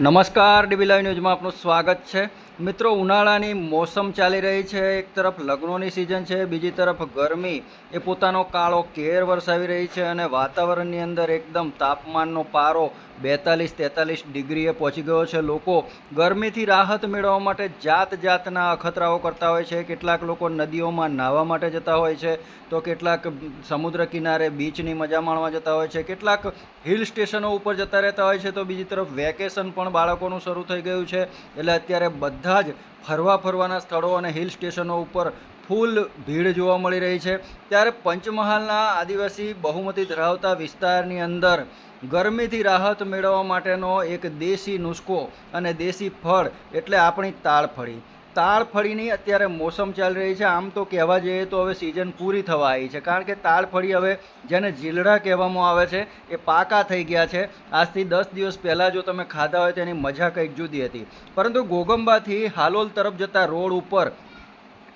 નમસ્કાર, dB live ન્યૂઝમાં આપનું સ્વાગત છે. મિત્રો, ઉનાળાની મોસમ ચાલી રહી છે. એક તરફ લગ્નોની સિઝન છે, બીજી તરફ ગરમી. એ પોતાનો કાળો કેર વરસાવી રહી છે અને વાતાવરણની અંદર એકદમ તાપમાનનો પારો બેતાલીસ તેતાલીસ ડિગ્રીએ પહોંચી ગયો છે. લોકો ગરમીથી રાહત મેળવવા માટે જાત જાતના અખતરાઓ કરતા હોય છે. કેટલાક લોકો નદીઓમાં નાહવા માટે જતા હોય છે. તો કેટલાક સમુદ્ર કિનારે બીચની મજા માણવા જતા હોય છે. કેટલાક હિલ સ્ટેશનો ઉપર જતા રહેતા હોય છે. તો બીજી તરફ વેકેશન પણ બાળકોનું શરૂ થઈ ગયું છે. એટલે અત્યારે બધા જ ફરવા ફરવાના સ્થળો અને હિલ સ્ટેશનો ઉપર ફૂલ ભીડ જોવા મળી રહી છે. ત્યારે પંચમહાલના આદિવાસી બહુમતી ધરાવતા વિસ્તારની અંદર ગરમીથી રાહત મેળવવા માટેનો એક દેશી નુસ્ખો અને દેશી ફળ એટલે આપણી તાળફળી તાળફળીની અત્યારે મોસમ ચાલી રહી છે. આમ તો કહેવા જઈએ તો હવે સિઝન પૂરી થવા આવી છે. કારણ કે તાળફળી હવે જેને જીલડા કહેવામાં આવે છે, એ પાકા થઈ ગયા છે. આજથી દસ દિવસ પહેલાં જો તમે ખાધા હોય તો એની મજા કંઈક જુદી હતી. પરંતુ ગોગંબાથી હાલોલ તરફ જતા રોડ ઉપર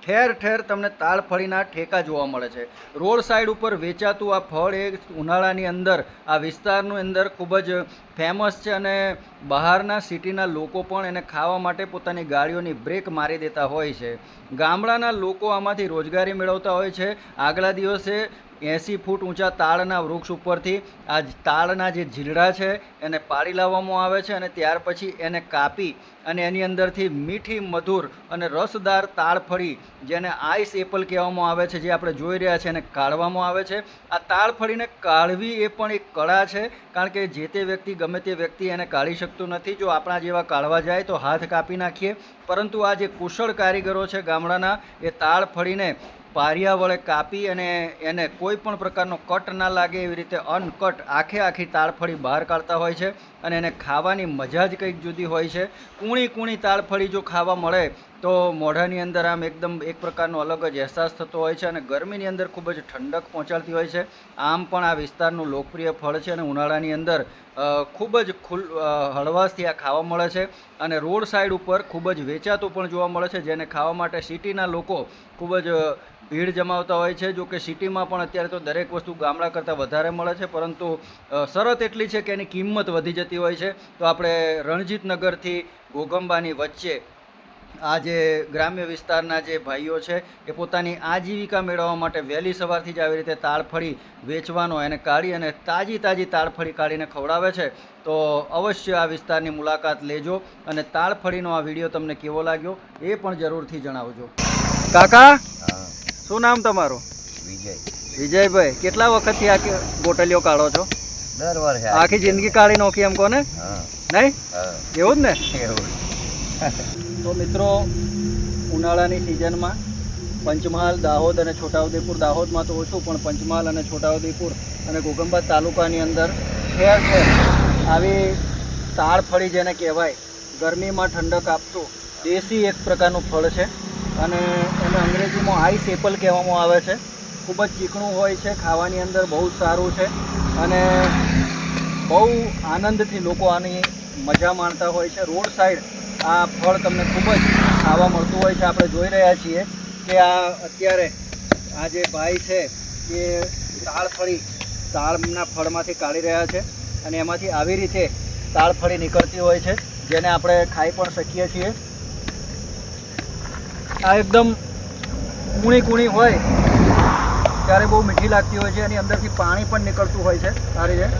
ઠેર ઠેર તમને તાળફળીના ઠેકા જોવા મળે છે. રોડ સાઈડ ઉપર વેચાતું આ ફળ એ ઉનાળાની અંદર, આ વિસ્તારની અંદર ખૂબ જ ફેમસ છે અને બહારના સિટીના લોકો પણ એને ખાવા માટે પોતાની ગાડીઓની બ્રેક મારી દેતા હોય છે. ગામડાના લોકો આમાંથી રોજગારી મેળવતા હોય છે. આગલા દિવસે એંસી ફૂટ ઊંચા તાળના વૃક્ષ ઉપરથી આ તાળના જે ઝીલડા છે એને પાડી લાવવામાં આવે છે અને ત્યાર પછી એને કાપી અને એની અંદરથી મીઠી મધુર અને રસદાર તાળફળી જેને આઈસ એપલ કહેવામાં આવે છે, જે આપણે જોઈ રહ્યા છે એને કાઢવામાં આવે છે. આ તાળફળીને કાઢવી એ પણ એક કળા છે, કારણ કે જે તે વ્યક્તિ ગમે તે વ્યક્તિ એને કાઢી શકતું નથી. જો આપણા જેવા કાઢવા જાય તો હાથ કાપી નાખીએ. પરંતુ આ જે કુશળ કારીગરો છે ગામડાના, એ તાળફળીને પારિયા વડે કાપી અને એને કોઈ પણ પ્રકારનો કટ ના લાગે એવી રીતે અનકટ આખે આખી તાળફળી બહાર કાઢતા હોય છે અને એને ખાવાની મજા જ કંઈક જુદી હોય છે. કૂણી કૂણી તાળફળી જો ખાવા મળે તો મોઢાની અંદર આમ એકદમ એક પ્રકારનો અલગ જ અહેસાસ થતો હોય છે અને ગરમીની અંદર ખૂબ જ ઠંડક પહોંચાડતી હોય છે. આમ પણ આ વિસ્તારનું લોકપ્રિય ફળ છે અને ઉનાળાની અંદર ખૂબ જ ખુલ હળવાશથી આ ખાવા મળે છે અને રોડ સાઈડ ઉપર ખૂબ જ વેચાતું પણ જોવા મળે છે, જેને ખાવા માટે સિટીના લોકો ખૂબ જ ભીડ જમાવતા હોય છે. જો કે સિટીમાં પણ અત્યારે તો દરેક વસ્તુ ગામડા કરતાં વધારે મળે છે, પરંતુ શરત એટલી છે કે એની કિંમત વધી જતી હોય છે. તો આપણે રણજીતનગરથી ગોગંબાની વચ્ચે આ જે ગ્રામ્ય વિસ્તારના જે ભાઈઓ છે એ પોતાની આજીવિકા મેળવવા માટે વહેલી સવારથી જ આવી રીતે તાળફળી વેચવાનો એને કાઢી અને તાજી તાજી તાળફળી કાઢીને ખવડાવે છે. તો અવશ્ય આ વિસ્તારની મુલાકાત લેજો અને તાળફળીનો આ વીડિયો તમને કેવો લાગ્યો એ પણ જરૂરથી જણાવજો. કાકા? શું નામ તમારું? વિજય. વિજયભાઈ કેટલા વખતથી આ બોટલીઓ કાઢો છો? દર વર્ષે આખી જિંદગી કાઢી નોખી એમ કોને? નહીં? એવું જ ને? એવું તો મિત્રો, ઉનાળાની સિઝનમાં પંચમહાલ, દાહોદ અને છોટાઉદેપુર. દાહોદમાં તો ઓછું, પણ પંચમહાલ અને છોટાઉદેપુર અને ગોગંબા તાલુકાની અંદર ઠેર ઠેર આવી તાળફળી જેને કહેવાય, ગરમીમાં ઠંડક આપતું દેશી એક પ્રકારનું ફળ છે. અને એને અંગ્રેજીમાં આઈસ એપલ કહેવામાં આવે છે. ખૂબ જ ચીકણું હોય છે, ખાવાની અંદર બહુ સારું છે અને બહુ આનંદથી લોકો આની મજા માણતા હોય છે. રોડ સાઈડ આ ફળ તમને ખૂબ જ ખાવા મળતું હોય છે. આપણે જોઈ રહ્યા છીએ કે આ અત્યારે આ જે ભાઈ છે એ તાળફળી તાળના ફળમાંથી કાઢી રહ્યા છે અને એમાંથી આવી રીતે તાળફળી નીકળતી હોય છે, જેને આપણે ખાઈ પણ શકીએ છીએ. આ એકદમ કૂણી કૂણી હોય, ત્યારે બહુ મીઠી લાગતી હોય છે. એની અંદરથી પાણી પણ નીકળતું હોય છે સારી રીતે.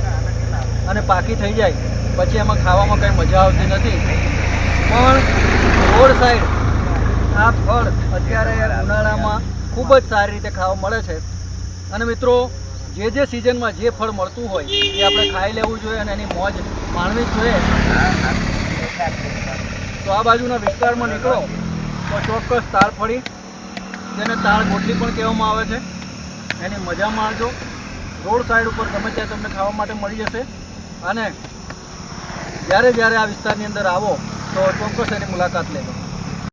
અને પાકી થઈ જાય. પછી એમાં ખાવામાં કંઈ મજા આવતી નથી. પણ રોડ સાઈડ આ ફળ અત્યારે ઉનાળામાં ખૂબ જ સારી રીતે ખાવા મળે છે. અને મિત્રો, જે જે સિઝનમાં જે ફળ મળતું હોય, એ આપણે ખાઈ લેવું જોઈએ અને એની મોજ માણવી જોઈએ. તો આ બાજુના વિસ્તારમાં નીકળો, તો ચોક્કસ તાળફળી જેને તાળ ગોટલી પણ કહેવામાં આવે છે. એની મજા માણજો. રોડ સાઈડ ઉપર ગમે ત્યાં તમને ખાવા માટે મળી જશે. અને જ્યારે જ્યારે આ વિસ્તારની અંદર આવો તો ચોક્કસ એની મુલાકાત લેજો